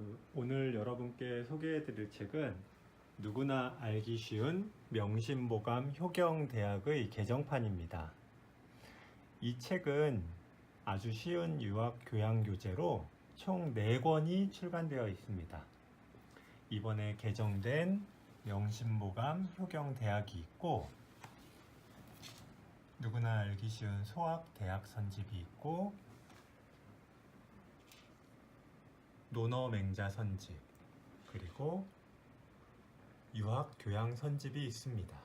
그 오늘 여러분께 소개해 드릴 책은 누구나 알기 쉬운 명심보감 효경대학의 개정판입니다. 이 책은 아주 쉬운 유학 교양 교재로 총 4권이 출간되어 있습니다. 이번에 개정된 명심보감 효경대학이 있고 누구나 알기 쉬운 소학 대학 선집이 있고 논어 맹자 선집 그리고 유학 교양 선집이 있습니다.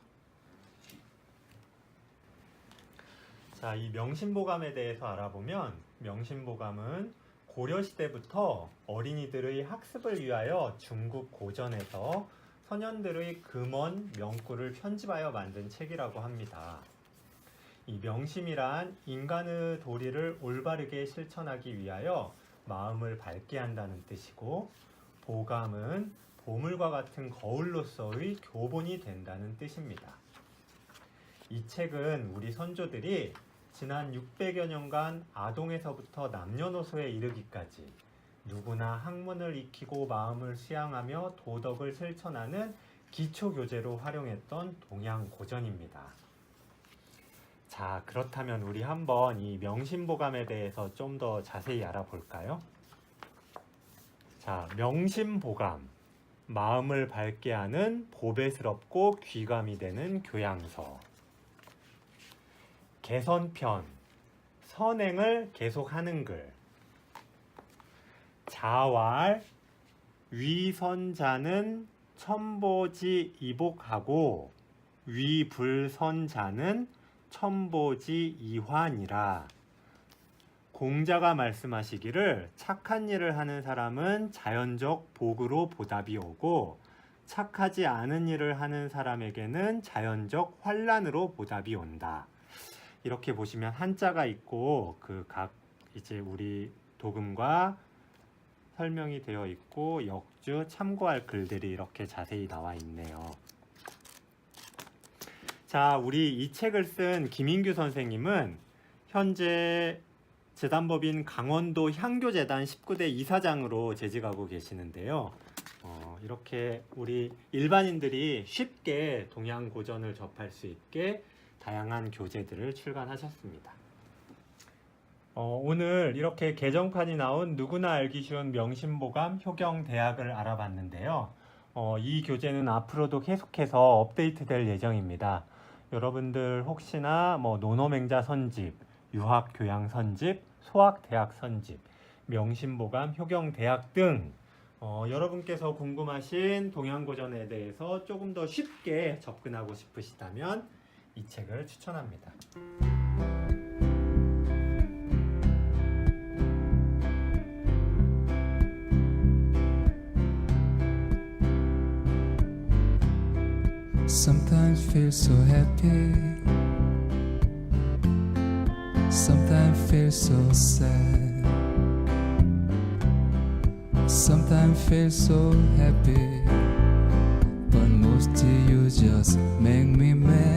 자, 이 명심보감에 대해서 알아보면 명심보감은 고려 시대부터 어린이들의 학습을 위하여 중국 고전에서 선현들의 금원 명구를 편집하여 만든 책이라고 합니다. 이 명심이란 인간의 도리를 올바르게 실천하기 위하여 마음을 밝게 한다는 뜻이고 보감은 보물과 같은 거울로서의 교본이 된다는 뜻입니다. 이 책은 우리 선조들이 지난 600여 년간 아동에서부터 남녀노소에 이르기까지 누구나 학문을 익히고 마음을 수양하며 도덕을 실천하는 기초 교재로 활용했던 동양 고전입니다. 자, 그렇다면 우리 한번 이 명심보감에 대해서 좀 더 자세히 알아볼까요? 자, 명심보감. 마음을 밝게 하는 보배스럽고 귀감이 되는 교양서. 개선편. 선행을 계속하는 글. 자활. 위선자는 첨보지 이복하고 위불선자는 첨보지 이환이라. 공자가 말씀하시기를 착한 일을 하는 사람은 자연적 복으로 보답이 오고 착하지 않은 일을 하는 사람에게는 자연적 환란으로 보답이 온다. 이렇게 보시면 한자가 있고 그 각 이제 우리 도금과 설명이 되어 있고 역주 참고할 글들이 이렇게 자세히 나와 있네요. 자, 우리 이 책을 쓴 김인규 선생님은 현재 재단법인 강원도 향교재단 19대 이사장으로 재직하고 계시는데요. 어, 이렇게 우리 일반인들이 쉽게 동양 고전을 접할 수 있게 다양한 교재들을 출간하셨습니다. 어, 오늘 이렇게 개정판이 나온 누구나 알기 쉬운 명심보감 효경대학을 알아봤는데요. 어, 이 교재는 앞으로도 계속해서 업데이트 될 예정입니다. 여러분들 혹시나 뭐 논어맹자 선집, 유학 교양 선집, 소학 대학 선집, 명심보감 효경 대학 등 어, 여러분께서 궁금하신 동양고전에 대해서 조금 더 쉽게 접근하고 싶으시다면 이 책을 추천합니다. Sometimes feel so happy. Sometimes feel so sad. Sometimes feel so happy. But mostly you just make me mad.